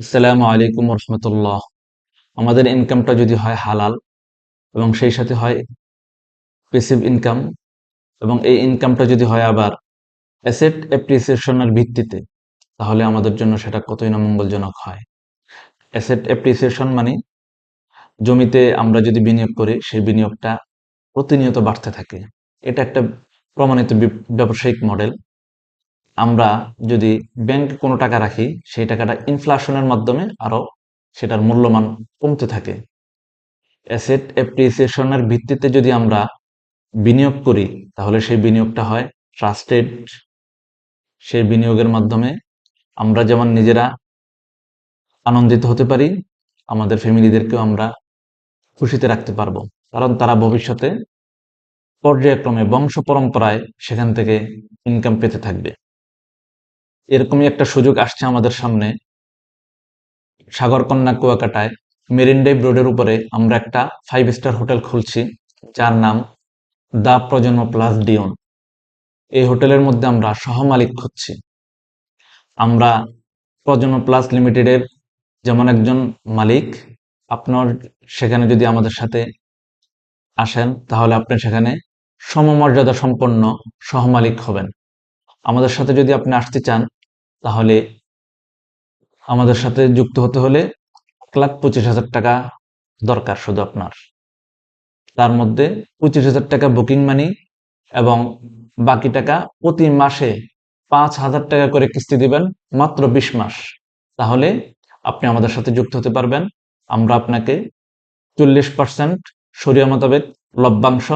আসসালামু আলাইকুম রহমতুল্লাহ আমাদের ইনকামটা যদি হয় হালাল, এবং সেই সাথে হয় পেসিভ ইনকাম এবং এই ইনকামটা যদি হয় আবার অ্যাসেট অ্যাপ্রিসিয়েশনের ভিত্তিতে, তাহলে আমাদের জন্য সেটা কতই না মঙ্গলজনক হয়। অ্যাসেট অ্যাপ্রিসিয়েশন মানে জমিতে আমরা যদি বিনিয়োগ করি, সেই বিনিয়োগটা প্রতিনিয়ত বাড়তে থাকে। এটা একটা প্রমাণিত ব্যবসায়িক মডেল আমরা যদি ব্যাংকে কোনো টাকা রাখি, সেই টাকাটা ইনফ্লেশনের মাধ্যমে আরও সেটার মূল্যমান কমতে থাকে। অ্যাসেট অ্যাপ্রিসিয়েশনের ভিত্তিতে যদি আমরা বিনিয়োগ করি, তাহলে সেই বিনিয়োগটা হয় ট্রাস্টেড সেই বিনিয়োগের মাধ্যমে আমরা যেমন নিজেরা আনন্দিত হতে পারি, আমাদের ফ্যামিলিদেরকেও আমরা খুশিতে রাখতে পারব। কারণ তারা ভবিষ্যতে পর্যায়ক্রমে বংশ পরম্পরায় সেখান থেকে ইনকাম পেতে থাকবে। এরকমই একটা সুযোগ আসছে আমাদের সামনে। সাগরকন্যা কুয়াকাটায়, মেরিন ড্রাইভ রোডের উপরে আমরা একটা ফাইভ স্টার হোটেল খুলছি, যার নাম দা প্রজন্ম প্লাস ডিওন। এই হোটেলের মধ্যে আমরা সহমালিক খুঁজছি। আমরা প্রজন্ম প্লাস লিমিটেডের যেমন একজন মালিক, আপনার সেখানে যদি আমাদের সাথে আসেন, তাহলে আপনি সেখানে সমমর্যাদা সম্পন্ন সহমালিক হবেন। আমাদের সাথে যদি আপনি আসতে চান তাহলে আমাদের সাথে যুক্ত হতে হলে এক লাখ পঁচিশ হাজার টাকা দরকার শুধু আপনার। তার মধ্যে পঁচিশ হাজার টাকা বুকিং মানি এবং বাকি টাকা প্রতি মাসে পাঁচ হাজার টাকা করে কিস্তি দিবেন মাত্র বিশ মাস। তাহলে আপনি আমাদের সাথে যুক্ত হতে পারবেন। আমরা আপনাকে চল্লিশ পার্সেন্ট সরিয়া মোতাবেক লভ্যাংশ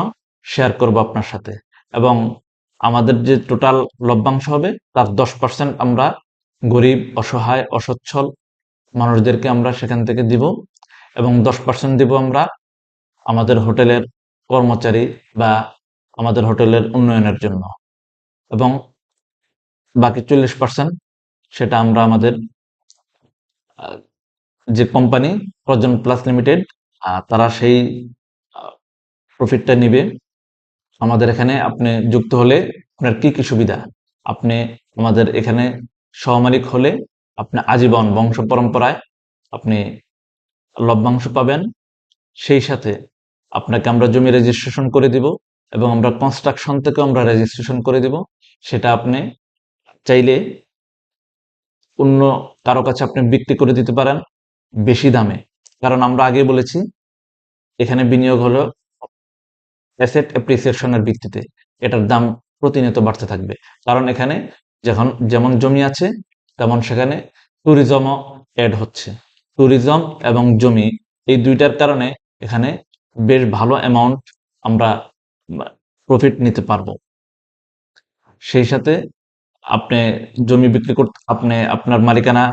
শেয়ার করব আপনার সাথে এবং আমাদের যে টোটাল লভ্যাংশ হবে, তার দশ পার্সেন্ট আমরা গরিব, অসহায়, অসচ্ছল মানুষদেরকে আমরা সেখান থেকে দিব এবং দশ পার্সেন্ট দিব আমরা আমাদের হোটেলের কর্মচারী বা আমাদের হোটেলের উন্নয়নের জন্য এবং বাকি চল্লিশ পার্সেন্ট সেটা আমরা আমাদের যে কোম্পানি প্রজন প্লাস লিমিটেড তারা সেই প্রফিটটা নিবে। আমাদের এখানে আপনি যুক্ত হলে আপনার কি কি সুবিধা? আপনি আমাদের এখানে সহমালিক হলে আপনি আজীবন বংশ পরম্পরায় আপনি লভ্যাংশ পাবেন। সেই সাথে আপনাকে আমরা জমি রেজিস্ট্রেশন করে দিব এবং আমরা কনস্ট্রাকশন থেকে আমরা রেজিস্ট্রেশন করে দিব। সেটা আপনি চাইলে অন্য কারও কাছে আপনি বিক্রি করে দিতে পারেন বেশি দামে। কারণ আমরা আগে বলেছি, এখানে বিনিয়োগ হলো অ্যাসেট অ্যাপ্রিসিয়েশনের ভিত্তিতে এটার দাম প্রতিনিয়ত বাড়তে থাকবে। কারণ এখানে যখন যেমন জমি আছে, তেমন সেখানে ট্যুরিজমও অ্যাড হচ্ছে। ট্যুরিজম এবং জমি এই দুইটার কারণে এখানে বেশ ভালো অ্যামাউন্ট আমরা প্রফিট নিতে পারব। সেই সাথে আপনি জমি বিক্রি করতে, আপনি আপনার মালিকানা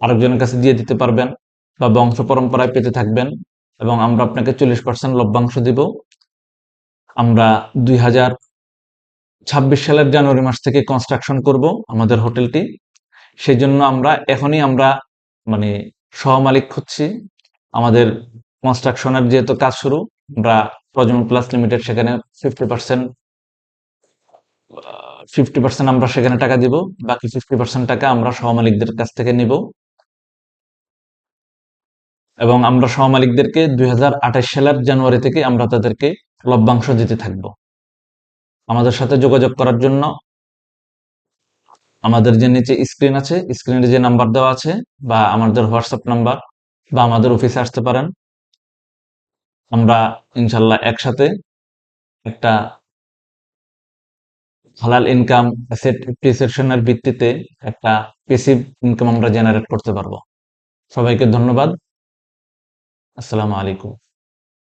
আরেকজনের কাছে দিয়ে দিতে পারবেন বা বংশ পরম্পরায় পেতে থাকবেন এবং আমরা আপনাকে চল্লিশ পার্সেন্ট লভ্যাংশ দিব। আমরা দুই হাজার ছাব্বিশ সালের জানুয়ারি মাস থেকে কনস্ট্রাকশন করব আমাদের হোটেলটি। সেই জন্য আমরা, এখনই আমরা মানে সহমালিক খুঁজছি। আমাদের কনস্ট্রাকশনের যেহেতু কাজ শুরু, আমরা প্রজন্ম প্লাস লিমিটেড সেখানে ফিফটি পার্সেন্ট ফিফটি পার্সেন্ট আমরা সেখানে টাকা দিব, বাকি ফিফটি পার্সেন্ট টাকা আমরা সহমালিকদের কাছ থেকে নিব। এবং আমরা সহমালিকদেরকে দুই সালের জানুয়ারি থেকে আমরা তাদেরকে লভ্যাংশ দিতে থাকব। আমাদের সাথে যোগাযোগ করার জন্য আমাদের যে নিচে স্ক্রিন আছে, স্ক্রিনে যে নাম্বার দেওয়া আছে বা আমাদের হোয়াটসঅ্যাপ নাম্বার বা আমাদের অফিসে আসতে পারেন। আমরা ইনশাল্লাহ একসাথে একটা হালাল ইনকাম ভিত্তিতে একটা পেসিভ ইনকাম আমরা জেনারেট করতে পারব। সবাইকে ধন্যবাদ। আসসালামু আলাইকুম।